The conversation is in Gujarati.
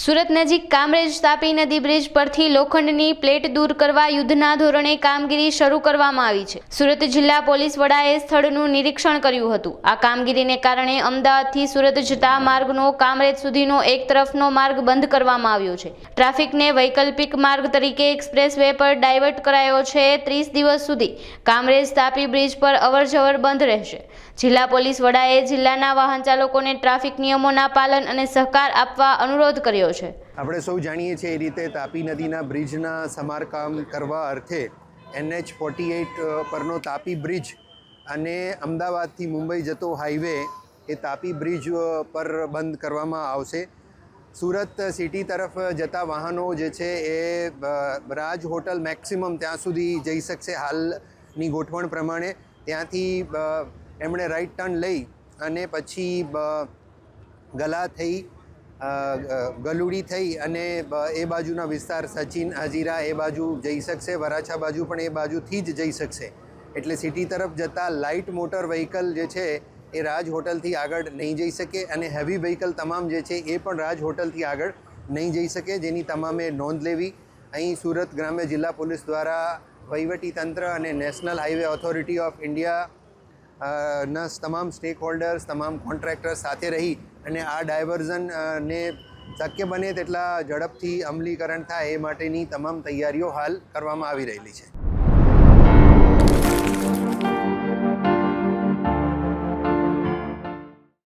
સુરત નજીક કામરેજ તાપી નદી બ્રિજ પરથી લોખંડની પ્લેટ દૂર કરવા યુદ્ધના ધોરણે કામગીરી શરૂ કરવામાં આવી છે. સુરત જિલ્લા પોલીસ વડાએ સ્થળનું નિરીક્ષણ કર્યું હતું. આ કામગીરીને કારણે અમદાવાદથી સુરત જતા માર્ગનો કામરેજ સુધીનો એક તરફનો માર્ગ બંધ કરવામાં આવ્યો છે. ટ્રાફિકને વૈકલ્પિક માર્ગ તરીકે એક્સપ્રેસ વે પર ડાયવર્ટ કરાયો છે ત્રીસ દિવસ સુધી. કામરેજ તાપી બ્રિજ પર અવરજવર બંધ રહેશે. જિલ્લા પોલીસ વડાએ જિલ્લાના વાહન ચાલકોને ટ્રાફિક નિયમોના પાલન અને સહકાર આપવા અનુરોધ કર્યો છે. આપણે સૌ જાણીએ છીએ એ રીતે તાપી નદીના બ્રિજના સમારકામ કરવા અર્થે એનએચ ફોર્ટી એઇટ પરનો તાપી બ્રિજ અને અમદાવાદથી મુંબઈ જતો હાઈવે એ તાપી બ્રિજ પર બંધ કરવામાં આવશે. સુરત સિટી તરફ જતા વાહનો જે છે એ રાજ હોટલ મેક્સિમમ ત્યાં સુધી જઈ શકશે હાલની ગોઠવણ પ્રમાણે. ત્યાંથી એમણે રાઈટ ટર્ન લઈ અને પછી ગલા થઈ ગલુડી થઈ અને એ બાજુના વિસ્તાર સચિન હજીરા એ બાજુ જઈ શકશે, વરાછા બાજુ પણ એ બાજુથી જ જઈ શકશે. એટલે સિટી તરફ જતા લાઇટ મોટર વ્હીકલ જે છે એ રાજ હોટલથી આગળ નહીં જઈ શકે અને હેવી વ્હીકલ તમામ જે છે એ પણ રાજ હોટલથી આગળ નહીં જઈ શકે, જેની તમામે નોંધ લેવી. અહીં સુરત ગ્રામ્ય જિલ્લા પોલીસ દ્વારા વહીવટી તંત્ર અને national highway authority of India ના તમામ સ્ટેક હોલ્ડર્સ તમામ કોન્ટ્રાક્ટર્સ સાથે રહી અને આ ડાયવર્ઝન ને શક્ય બને તેટલા ઝડપથી અમલીકરણ થાય એ માટેની તમામ તૈયારીઓ હાલ કરવામાં આવી રહેલી છે.